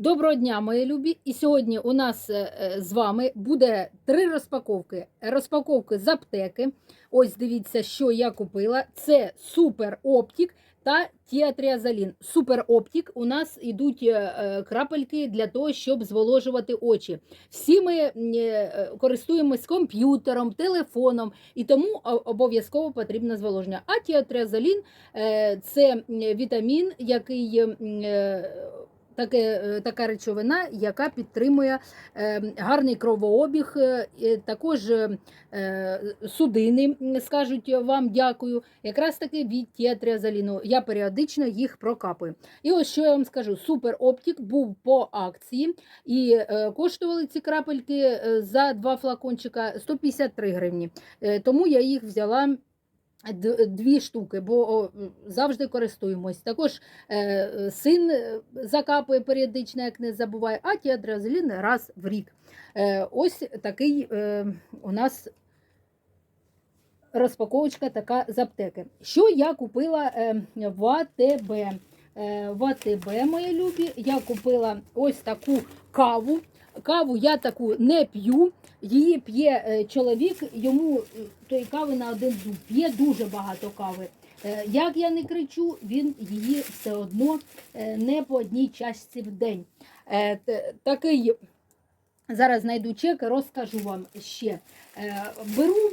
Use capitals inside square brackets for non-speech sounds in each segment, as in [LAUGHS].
Доброго дня, мої любі! І сьогодні у нас е, е, з вами буде три розпаковки. Розпаковки з аптеки. Ось дивіться, що я купила. Це Супер Оптік та Тіатріазалін. Супер Оптік у нас йдуть е, крапельки для того, щоб зволожувати очі. Всі ми користуємось комп'ютером, телефоном, і тому обов'язково потрібно зволоження. А тіатріазалін е, це вітамін, який. Таке, е, така речовина, яка підтримує е, гарний кровообіг, е, також судини скажуть вам дякую. Якраз таки від тіатріазаліну. Я періодично їх прокапую. І ось що я вам скажу: Супер Оптік був по акції, і коштували ці крапельки за два флакончика 153 гривні. Тому я їх взяла. Дві штуки, бо завжди користуємось. Також е, син е, закапує періодично, як не забуває, а тіадрозелін раз в рік. Е, ось такий у нас розпаковочка така з аптеки. Що я купила е, в АТБ? Е, в АТБ, мої любі, я купила ось таку каву. Каву я таку не п'ю. Її п'є е, чоловік, йому е, тої кави на один зуб. П'є дуже багато кави. Е, Як я не кричу, він її все одно не по одній чашці в день. Такий зараз знайду чек, розкажу вам ще. Беру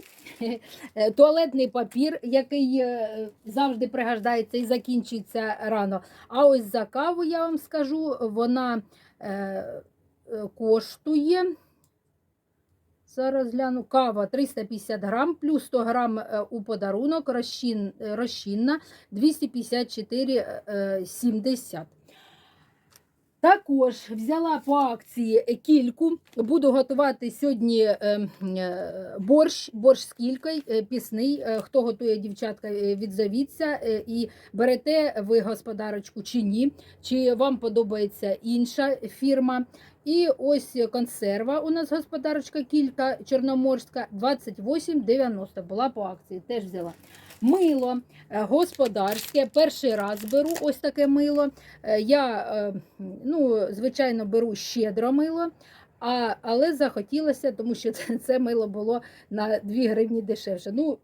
туалетний папір, який завжди пригождається і закінчується рано. А ось за каву я вам скажу, вона коштує. Зараз гляну. Кава 350 грам, плюс 100 грам е, у подарунок, розчин, е, розчинна 254,70. Також взяла по акції кільку. Буду готувати сьогодні е, е, борщ, борщ з кількою, е, пісний. Е, Хто готує, дівчатка, е, відзовіться е, і берете ви господарочку чи ні, чи вам подобається інша фірма. І ось консерва у нас господарочка кілька чорноморська 28,90 була по акції, теж взяла. Мило е, господарське, перший раз беру ось таке мило. Е, Я, е, ну, звичайно, беру щедро мило, а, але захотілося, тому що [LAUGHS] це, це мило було на 2 гривні дешевше. Ну,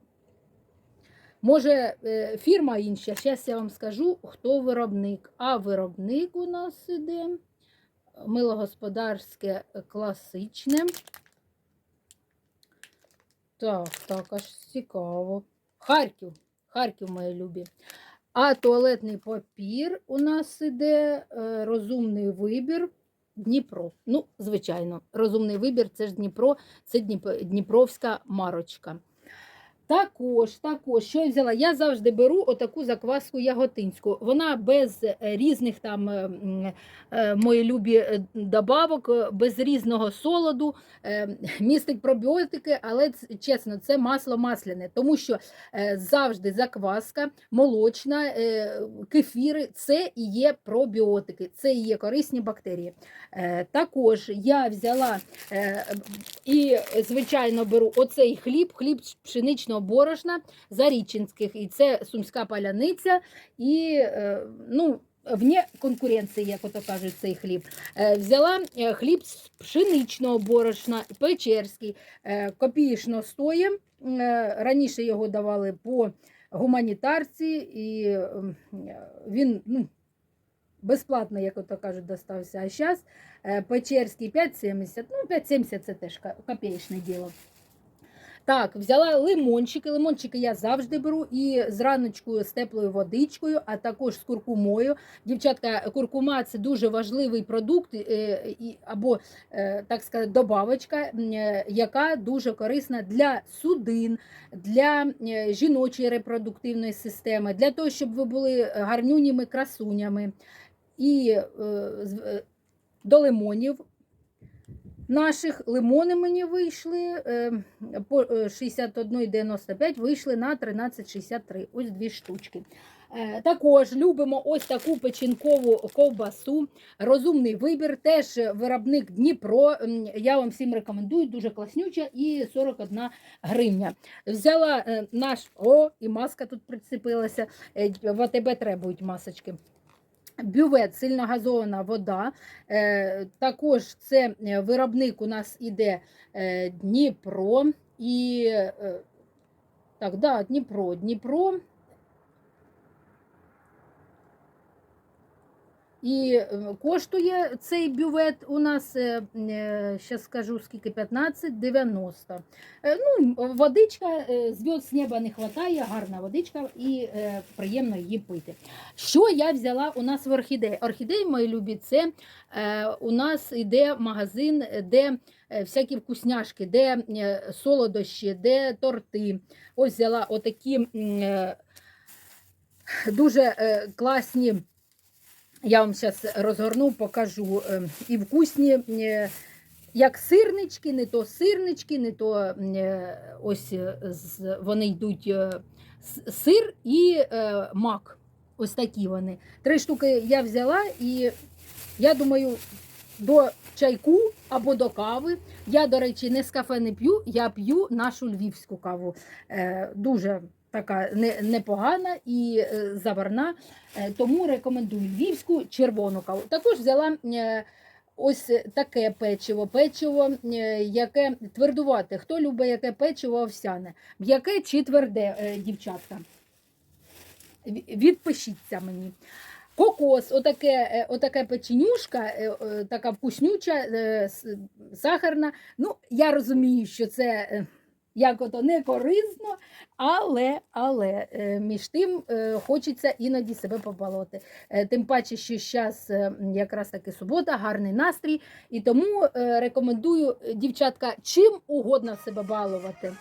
може, фірма інша, зараз я вам скажу, хто виробник. А виробник у нас іде мило господарське е, класичне. Так, так, аж цікаво. Харків, Харків, мої любі. А туалетний папір у нас іде е, розумний вибір Дніпро. Ну, звичайно, розумний вибір це ж Дніпро, це Дніпровська марочка. Також, також, що я взяла? Я завжди беру отаку закваску яготинську. Вона без е, різних там е, е, мої любі добавок, без різного солоду, містить пробіотики, але чесно, це масло масляне, тому що завжди закваска, молочна, кефіри це і є пробіотики, це і є корисні бактерії. Також я взяла і, звичайно, беру оцей хліб, хліб пшеничного борошна Зарічинських. І це сумська паляниця. І е, ну, вне конкуренції, як ото кажуть, цей хліб. Е, Взяла е, хліб з пшеничного борошна, печерський, копієчно стоїть. Е, Раніше його давали по гуманітарці, і він ну, безплатно, як ото кажуть, достався. А зараз Печерський 5,70. Ну, 5,70 це теж копеечне діло. Так, взяла лимончики. Лимончики я завжди беру і зраночку з теплою водичкою, а також з куркумою. Дівчатка, куркума це дуже важливий продукт, е, або, е, так сказати, добавочка, е, яка дуже корисна для судин, для жіночої репродуктивної системи, для того, щоб ви були гарнюніми красунями. І з- до лимонів наших лимони мені вийшли е, по е, 61,95 вийшли на 13,63. Ось дві штучки. Е, Також любимо ось таку печінкову ковбасу. Розумний вибір, теж виробник Дніпро. Я вам всім рекомендую, дуже класнюча і 41 гривня. Взяла е, наш, о, і маска тут прицепилася. Е, В АТБ требують масочки. Бювет, сильно газована вода. Е, також це е, виробник у нас іде е, Дніпро і так, да, Дніпро, Дніпро. І е, коштує цей бювет у нас, е, зараз скажу скільки, 15,90. Е, Ну, водичка, е, зв'язок з неба не вистачає, гарна водичка і е, приємно її пити. Що я взяла у нас в орхідеї? Орхідеї, мої любі, це е, у нас йде магазин, де е, всякі вкусняшки, де е, солодощі, де торти. Ось взяла отакі е, дуже е, класні. Я вам зараз розгорну, покажу е, і вкусні, е, як сирнички, не то сирнички, не то е, ось е, вони йдуть сир і мак. Ось такі вони. Три штуки я взяла і я думаю, до чайку або до кави. Я, до речі, не з кафе не п'ю, я п'ю нашу львівську каву. Дуже така непогана і е, заварна. Е, Тому рекомендую львівську червону каву. Також взяла е, ось таке печиво. Печиво, яке твердувате. Хто любить яке печиво овсяне? М'яке чи тверде, дівчатка? Відпишіться мені. Кокос, отаке, отаке печенюшка, така вкуснюча, сахарна. Ну, я розумію, що це як ото не корисно, але, але е, між тим е, хочеться іноді себе побалоти. Е, Тим паче, що зараз якраз таки субота, гарний настрій. І тому рекомендую, дівчатка, чим угодно себе балувати.